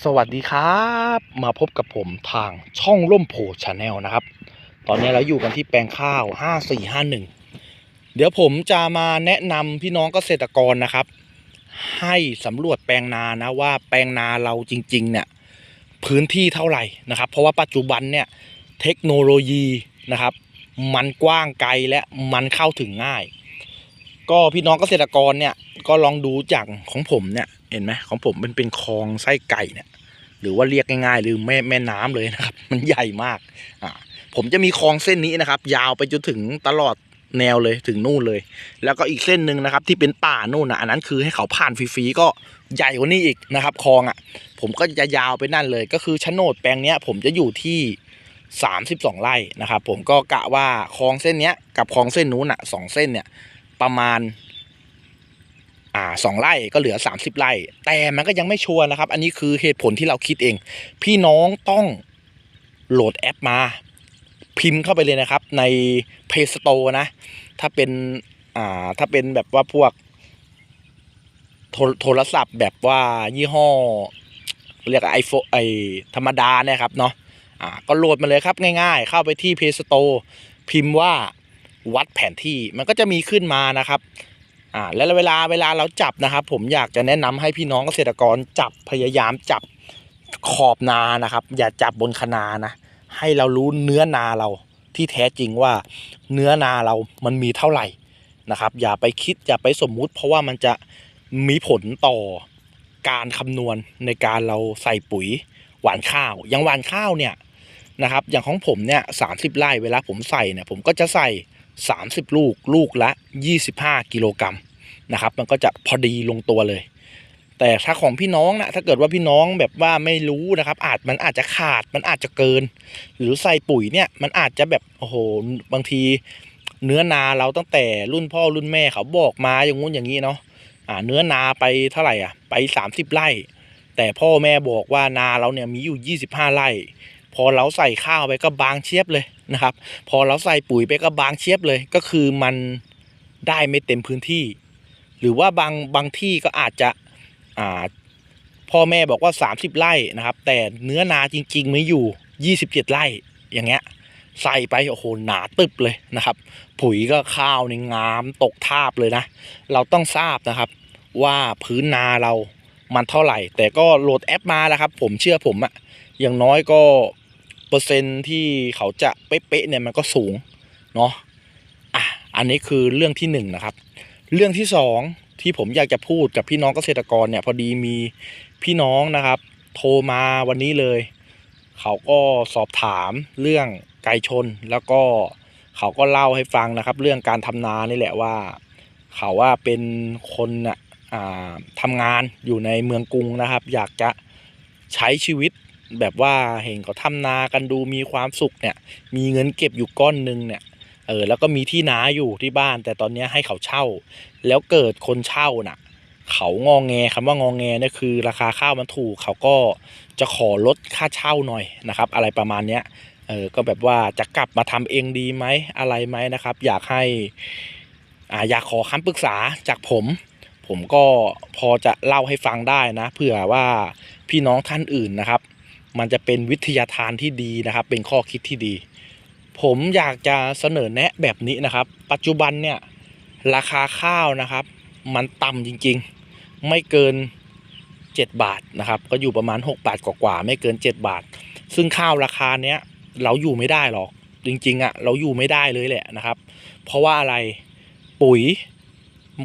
สวัสดีครับ มาพบกับผมทางช่องร่มโพชาแนลนะครับ ตอนนี้เราอยู่กันที่แปลงข้าว 5451 เดี๋ยวผมจะมาแนะนำพี่น้องเกษตรกรนะครับ ให้สำรวจแปลงนานะว่าแปลงนาเราจริง ๆ เนี่ย พื้นที่เท่าไหร่นะครับ เพราะว่าปัจจุบันเนี่ยเทคโนโลยีนะครับ มันกว้างไกลและมันเข้าถึงง่าย ก็พี่น้องเกษตรกรเนี่ยก็ลองดูจากของผมเนี่ย เห็นไหมของผมมันเป็นคลองไส้ไก่เนี่ยหรือว่าเรียกง่ายๆหรือแม่แม่น้ำเลยนะครับ มันใหญ่มากอ่าผมจะมีคลองเส้นนี้นะครับ ยาวไปจนถึงตลอดแนวเลยถึงนู่นเลย แล้วก็อีกเส้นหนึ่งนะครับ ที่เป็นป่านู่นนะอันนั้นคือให้เขาผ่านฟรีๆก็ใหญ่กว่านี้อีกนะครับคลองอะ ผมก็จะยาวไปนั่นเลย ก็คือโฉนดแปลงเนี้ย ผมจะอยู่ที่ 32 ไร่นะครับ ผมก็กะว่าคลองเส้นเนี้ยกับคลองเส้นนู้นอะสองเส้นเนี่ยประมาณ อ่าสองไร่ก็เหลือ 30 ไร่ แต่มันก็ยังไม่ชัวร์นะครับ อันนี้คือเหตุผลที่เราคิดเอง พี่น้องต้องโหลดแอปมา พิมพ์เข้าไปเลยนะครับ ใน Play Store นะ ถ้าเป็นอ่าถ้าเป็นแบบว่าพวกโทรโทรศัพท์แบบว่ายี่ห้อ เรียกไอโฟไอธรรมดาเนี่ยครับเนาะอ่าก็โหลดมาเลยครับง่ายๆ เข้าไปที่ Play Store พิมพ์ว่าวัดแผนที่มันก็จะมีขึ้นมานะครับ อ่าแล้วเวลาเวลาเราจับนะครับ ผมอยากจะแนะนำให้พี่น้องเกษตรกรจับพยายามจับขอบนานะครับ อย่าจับบนคนานะ ให้เรารู้เนื้อนาเราที่แท้จริงว่าเนื้อนาเรามันมีเท่าไหร่นะครับ อย่าไปคิดอย่าไปสมมุติ เพราะว่ามันจะมีผลต่อการคำนวณในการเราใส่ปุ๋ยหวานข้าวอย่างหวานข้าวเนี่ยนะครับ อย่างของผมเนี่ยสาไร่เวลาผมใส่เนี่ยผมก็จะใส่ 30 ลูกลูกละ 25 กิโลกรัมนะครับ มันก็จะพอดีลงตัวเลย แต่ถ้าของพี่น้องนะถ้าเกิดว่าพี่น้องแบบว่าไม่รู้นะครับ อาจมันอาจจะขาดมันอาจจะเกิน หรือใส่ปุ๋ยเนี่ยมันอาจจะแบบโอ้โหบางทีเนื้อนาเราตั้งแต่รุ่นพ่อรุ่นแม่เขาบอกมาอย่างงู้นอย่างนี้เนาะอ่าเนื้อนาไปเท่าไหร่อะไป 30 ไร่ แต่พ่อแม่บอกว่านาเราเนี่ยมีอยู่ 25 ไร่ พอเราใส่ข้าวไปก็บางเชียบเลย นะครับ พอเราใส่ปุ๋ยไปก็บางเชียบเลย ก็คือมันได้ไม่เต็มพื้นที่ หรือว่าบางบางที่ก็อาจจะอ่าพ่อแม่บอกว่า 30 ไร่นะครับ แต่เนื้อนาจริงๆไม่อยู่ 27 ไร่อย่างเงี้ยใส่ไปโอ้โหหนาตึบเลยนะครับ ปุ๋ยก็ข้าวในงามตกทาบเลยนะ เราต้องทราบนะครับว่าพื้นนาเรามันเท่าไหร่ แต่ก็โหลดแอปมาแล้วครับ ผมเชื่อผมอะอย่างน้อยก็ เปอร์เซ็นต์ที่เขาจะเป๊ะๆเนี่ยมันก็สูงเนาะอะอันนี้คือเรื่องที่หนึ่งนะครับ เรื่องที่สองที่ผมอยากจะพูดกับพี่น้องเกษตรกรเนี่ยพอดีมีพี่น้องนะครับ โทรมาวันนี้เลย เขาก็สอบถามเรื่องไก่ชนแล้วก็เขาก็เล่าให้ฟังนะครับ เรื่องการทำนานี่แหละว่า เขาว่าเป็นคนน่ะอ่าทำงานอยู่ในเมืองกรุงนะครับ อยากจะใช้ชีวิต แบบว่าเห็นเขาทำนากันดูมีความสุขเนี่ย มีเงินเก็บอยู่ก้อนหนึ่งเนี่ยเออแล้วก็มีที่นาอยู่ที่บ้าน แต่ตอนนี้ให้เขาเช่า แล้วเกิดคนเช่าน่ะ เขางองแงคำว่างองแงเนี่ยคือ ราคาข้าวมันถูก เขาก็จะขอลดค่าเช่าหน่อยนะครับ อะไรประมาณเนี้ยเออก็แบบว่าจะกลับมาทำเองดีไหมอะไรไหมนะครับ อยากให้อ่าอยากขอคำปรึกษาจากผม ผมก็พอจะเล่าให้ฟังได้นะเผื่อว่าพี่น้องท่านอื่นนะครับ มันจะเป็นวิทยาทานที่ดีนะครับ เป็นข้อคิดที่ดี ผมอยากจะเสนอแนะแบบนี้นะครับ ปัจจุบันเนี่ยราคาข้าวนะครับ มันต่ำจริงๆ ไม่เกิน 7 บาทนะครับ ก็อยู่ประมาณ 6 บาทกว่าๆไม่เกิน 7 บาท ซึ่งข้าวราคาเนี้ยเราอยู่ไม่ได้หรอก จริงๆอะ่ะเราอยู่ไม่ได้เลยแหละนะครับ เพราะว่าอะไรปุ๋ย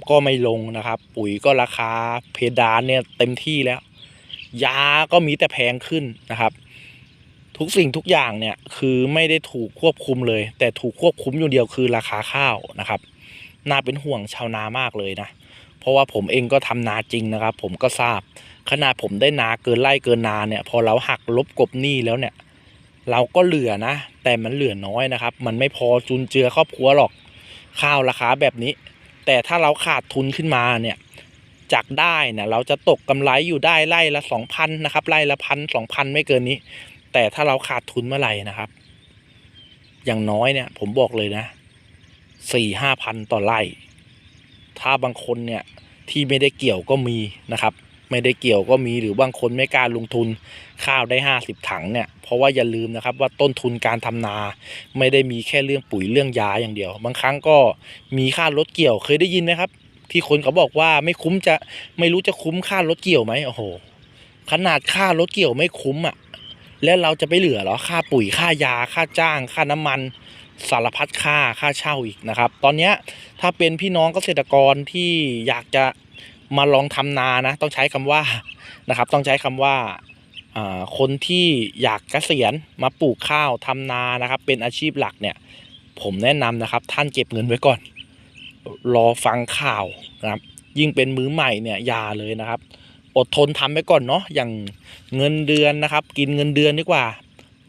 ก็ไม่ลงนะครับ ปุ๋ยก็ราคาเพดานเนี่ยเต็มที่แล้ว ยาก็มีแต่แพงขึ้นนะครับ ทุกสิ่งทุกอย่างเนี่ยคือไม่ได้ถูกควบคุมเลย แต่ถูกควบคุมอยู่เดียวคือราคาข้าวนะครับ น่าเป็นห่วงชาวนามากเลยนะ เพราะว่าผมเองก็ทำนาจริงนะครับ ผมก็ทราบ ขนาดผมได้นาเกินไร่เกินนาเนี่ย พอเราหักลบกบหนี้แล้วเนี่ย เราก็เหลือนะ แต่มันเหลือน้อยนะครับ มันไม่พอจุนเจือครอบครัวหรอกข้าวราคาแบบนี้ แต่ถ้าเราขาดทุนขึ้นมาเนี่ย จากได้เนี่ยเราจะตกกำไรอยู่ได้ไร่ละสองพันนะครับไร่ละพันสองพันไม่เกินนี้ แต่ถ้าเราขาดทุนเมื่อไหร่นะครับ อย่างน้อยเนี่ยผมบอกเลยนะสี่ห้าพันต่อไร่ ถ้าบางคนเนี่ยที่ไม่ได้เกี่ยวก็มีนะครับ ไม่ได้เกี่ยวก็มีหรือบางคนไม่กล้าลงทุนข้าวได้ห้าสิบถังเนี่ยเพราะว่าอย่าลืมนะครับว่าต้นทุนการทำนา ไม่ได้มีแค่เรื่องปุ๋ยเรื่องยาอย่างเดียว บางครั้งก็มีค่ารถเกี่ยวเคยได้ยินไหมครับ ที่คนเขาบอกว่าไม่คุ้มจะไม่รู้จะคุ้มค่ารถเกี่ยวไหมโอ้โห ขนาดค่ารถเกี่ยวไม่คุ้มอะ แล้วเราจะไปเหลือเหรอค่าปุ๋ยค่ายาค่าจ้าง ค่าน้ำมันสารพัดค่าค่าเช่าอีกนะครับ ตอนเนี้ถ้าเป็นพี่น้องเกษตรกรที่อยากจะมาลองทำนานะ ต้องใช้คำว่านะครับ ต้องใช้คำว่าอ่าคนที่อยากเกษียณมาปลูกข้าวทำนานะครับ เป็นอาชีพหลักเนี่ย ผมแนะนำนะครับ ท่านเก็บเงินไว้ก่อน รอฟังข่าวนะครับ ยิ่งเป็นมือใหม่เนี่ยอย่าเลยนะครับ อดทนทำไปก่อนเนาะอย่างเงินเดือนนะครับ กินเงินเดือนดีกว่า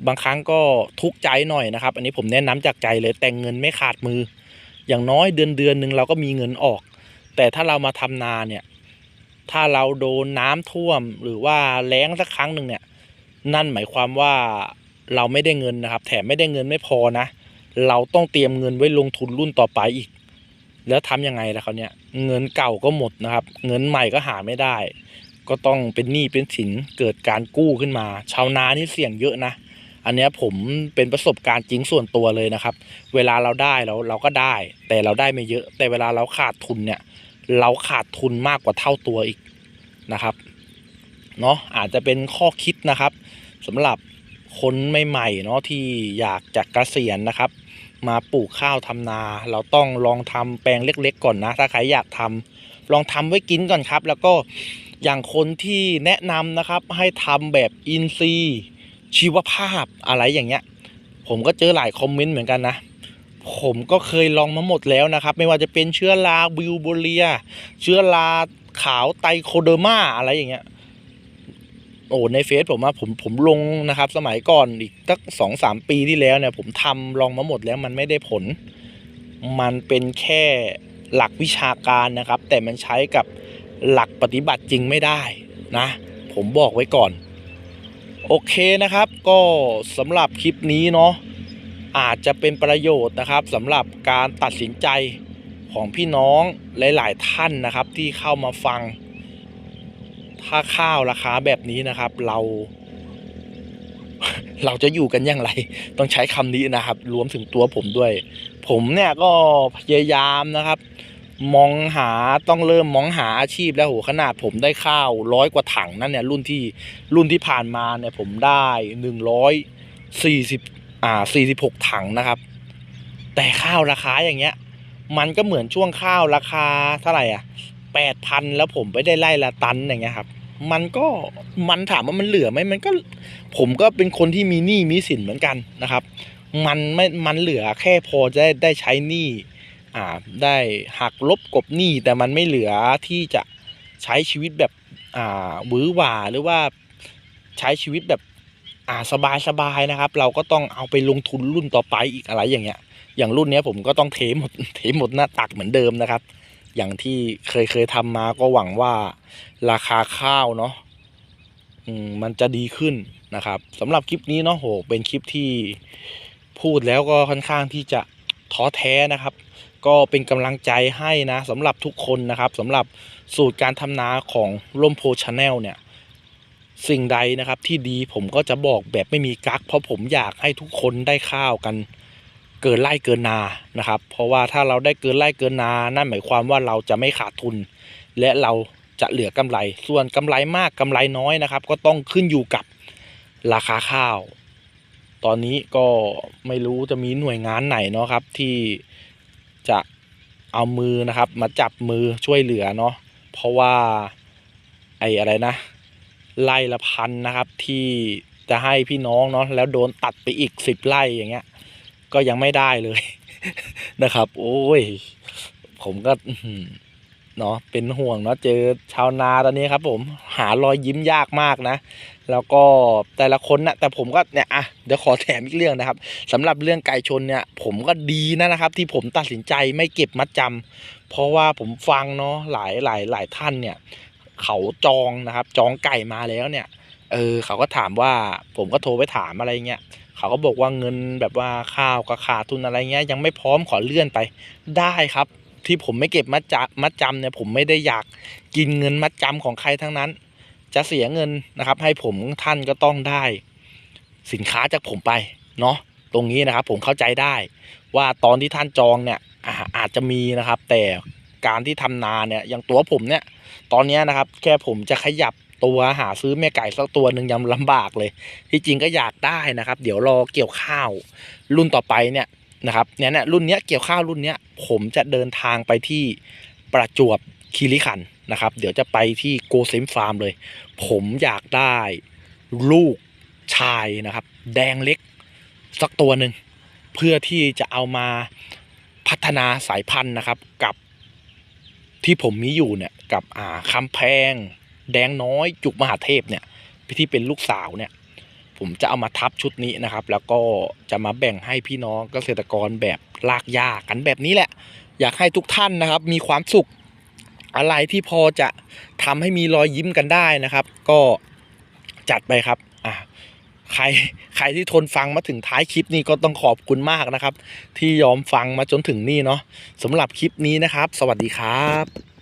บางครั้งก็ทุกข์ใจหน่อยนะครับ อันนี้ผมแนะนำจากใจเลยแต่งเงินไม่ขาดมือ อย่างน้อยเดือนเดือนหนึ่งเราก็มีเงินออก แต่ถ้าเรามาทำนาเนี่ยถ้าเราโดนน้ำท่วมหรือว่าแล้งสักครั้งหนึ่งเนี่ย นั่นหมายความว่าเราไม่ได้เงินนะครับ แถมไม่ได้เงินไม่พอนะ เราต้องเตรียมเงินไว้ลงทุนรุ่นต่อไปอีก แล้วทำยังไงล่ะเขาเนี่ยเงินเก่าก็หมดนะครับ เงินใหม่ก็หาไม่ได้ ก็ต้องเป็นหนี้เป็นสินเกิดการกู้ขึ้นมา ชาวนานี่เสี่ยงเยอะนะ อันนี้ผมเป็นประสบการณ์จริงส่วนตัวเลยนะครับ เวลาเราได้เราเราก็ได้ แต่เราได้ไม่เยอะ แต่เวลาเราขาดทุนเนี่ย เราขาดทุนมากกว่าเท่าตัวอีกนะครับเนาะอาจจะเป็นข้อคิดนะครับสำหรับคนใหม่ๆเนาะที่อยากจะเกษียณนะครับ มาปลูกข้าวทำนา เราต้องลองทำแปลงเล็ก ๆ ก่อนนะ ถ้าใครอยากทำลองทำไว้กินก่อนครับ แล้วก็อย่างคนที่แนะนำนะครับ ให้ทำแบบอินทรีย์ ชีวภาพอะไรอย่างเงี้ย ผมก็เจอหลายคอมเมนต์เหมือนกันนะ ผมก็เคยลองมาหมดแล้วนะครับ ไม่ว่าจะเป็นเชื้อราบิวโบเรีย เชื้อราขาวไตโคเดอร์มาอะไรอย่างเงี้ย โอ้ในเฟซผมว่าผมผมลงนะครับ สมัยก่อนอีกสักสองสามปีที่แล้วเนี่ย ผมทำลองมาหมดแล้วมันไม่ได้ผล มันเป็นแค่หลักวิชาการนะครับ แต่มันใช้กับหลักปฏิบัติจริงไม่ได้นะ ผมบอกไว้ก่อน โอเคนะครับ ก็สำหรับคลิปนี้เนาะอาจจะเป็นประโยชน์นะครับสำหรับการตัดสินใจของพี่น้องหลาย ๆ ท่านนะครับ ที่เข้ามาฟัง ถ้าข้าวราคาแบบนี้นะครับ เรา เราจะอยู่กันอย่างไร ต้องใช้คำนี้นะครับ รวมถึงตัวผมด้วย ผมเนี่ยก็พยายามนะครับ มองหาต้องเริ่มมองหาอาชีพแล้วโหขนาดผมได้ข้าวร้อยกว่าถังนั่นเนี่ย รุ่นที่รุ่นที่ผ่านมาเนี่ย ผมได้หนึ่งร้อยสี่สิบอ่าสี่สิบหกถังนะครับ แต่ข้าวราคาอย่างเงี้ย มันก็เหมือนช่วงข้าวราคาเท่าไหร่อะแปดพันแล้วผมไปได้ไล่ละตันอย่างเงี้ยครับ มันก็มันถามว่ามันเหลือไหมมันก็ผมก็เป็นคนที่มีหนี้มีสินเหมือนกันนะครับ มันไม่มันเหลือแค่พอจะได้ใช้หนี้อ่าได้หักลบกบหนี้แต่มันไม่เหลือที่จะใช้ชีวิตแบบอ่าหวือหวาหรือว่าใช้ชีวิตแบบอ่าสบายสบายนะครับ เราก็ต้องเอาไปลงทุนรุ่นต่อไปอีกอะไรอย่างเงี้ย อย่างรุ่นเนี้ยผมก็ต้องเทหมดเทหมดหน้าตักเหมือนเดิมนะครับ อย่างที่เคยเคยทำมาก็หวังว่าราคาข้าวเนาะมมันจะดีขึ้นนะครับสำหรับคลิปนี้เนาะโหเป็นคลิปที่พูดแล้วก็ค่อนข้างที่จะท้อแท้นะครับ ก็เป็นกำลังใจให้นะสำหรับทุกคนนะครับสำหรับสูตรการทำนาของร่มโพชาแนลเนี่ยสิ่งใดนะครับที่ดีผมก็จะบอกแบบไม่มีกักเพราะผมอยากให้ทุกคนได้ข้าวกัน เกินไร่เกินนานะครับ เพราะว่าถ้าเราได้เกินไร่เกินนา นั่นหมายความว่าเราจะไม่ขาดทุน และเราจะเหลือกำไร ส่วนกำไรมากกำไรน้อยนะครับ ก็ต้องขึ้นอยู่กับราคาข้าว ตอนนี้ก็ไม่รู้จะมีหน่วยงานไหนเนาะครับ ที่จะเอามือนะครับ มาจับมือช่วยเหลือเนาะเพราะว่าไอ้อะไรนะไร่ละพันนะครับที่จะให้พี่น้องเนาะแล้วโดนตัดไปอีกสิบไร่อย่างเงี้ย ก็ยังไม่ได้เลย นะครับ โอ้ย ผมก็เนาะเป็นห่วงเนาะเจอชาวนาตอนนี้ครับ ผมหารอยยิ้มยากมากนะ แล้วก็แต่ละคนนะแต่ผมก็เนี่ยอะเดี๋ยวขอแถมอีกเรื่องนะครับสำหรับเรื่องไก่ชนเนี่ย ผมก็ดีนะนะครับ ที่ผมตัดสินใจไม่เก็บมัดจำเพราะว่าผมฟังเนาะหลายหลายหลายท่านเนี่ย เขาจองนะครับ จองไก่มาแล้วเนี่ย เออเขาก็ถามว่าผมก็โทรไปถามอะไรเงี้ยเขาก็บอกว่าเงินแบบว่าข้าวกับขาดทุนอะไรเงี้ยยังไม่พร้อมขอเลื่อนไปได้ครับ ที่ผมไม่เก็บมัดจำมัดจำเนี่ยผมไม่ได้อยากกินเงินมัดจำของใครทั้งนั้น จะเสียเงินนะครับ ให้ผมท่านก็ต้องได้ สินค้าจากผมไปเนาะตรงนี้นะครับ ผมเข้าใจได้ ว่าตอนที่ท่านจองเนี่ยอาอาจจะมีนะครับ แต่การที่ทำนาเนี่ยอย่างตัวผมเนี่ย ตอนนี้นะครับ แค่ผมจะขยับ ตัวหาซื้อแม่ไก่สักตัวหนึ่งยังลำบากเลย ที่จริงก็อยากได้นะครับ เดี๋ยวรอเกี่ยวข้าว รุ่นต่อไปเนี่ยนะครับเนี่ยเนี่ยรุ่นเนี้ยเกี่ยวข้าวรุ่นเนี้ยผมจะเดินทางไปที่ประจวบคีรีขันนะครับ เดี๋ยวจะไปที่โกเซมฟาร์มเลย ผมอยากได้ลูกชายนะครับ แดงเล็กสักตัวหนึ่งเพื่อที่จะเอามาพัฒนาสายพันธุ์นะครับกับที่ผมมีอยู่เนี่ยกับอ่าคำแพง แดงน้อยจุกมหาเทพเนี่ยที่เป็นลูกสาวเนี่ย ผมจะเอามาทับชุดนี้นะครับ แล้วก็จะมาแบ่งให้พี่น้องเกษตรกรแบบลากยากันแบบนี้แหละ อยากให้ทุกท่านนะครับ มีความสุขอะไรที่พอจะทำให้มีรอยยิ้มกันได้นะครับ ก็จัดไปครับอะใครใครที่ทนฟังมาถึงท้ายคลิปนี้ก็ต้องขอบคุณมากนะครับ ที่ยอมฟังมาจนถึงนี่เนาะสำหรับคลิปนี้นะครับ สวัสดีครับ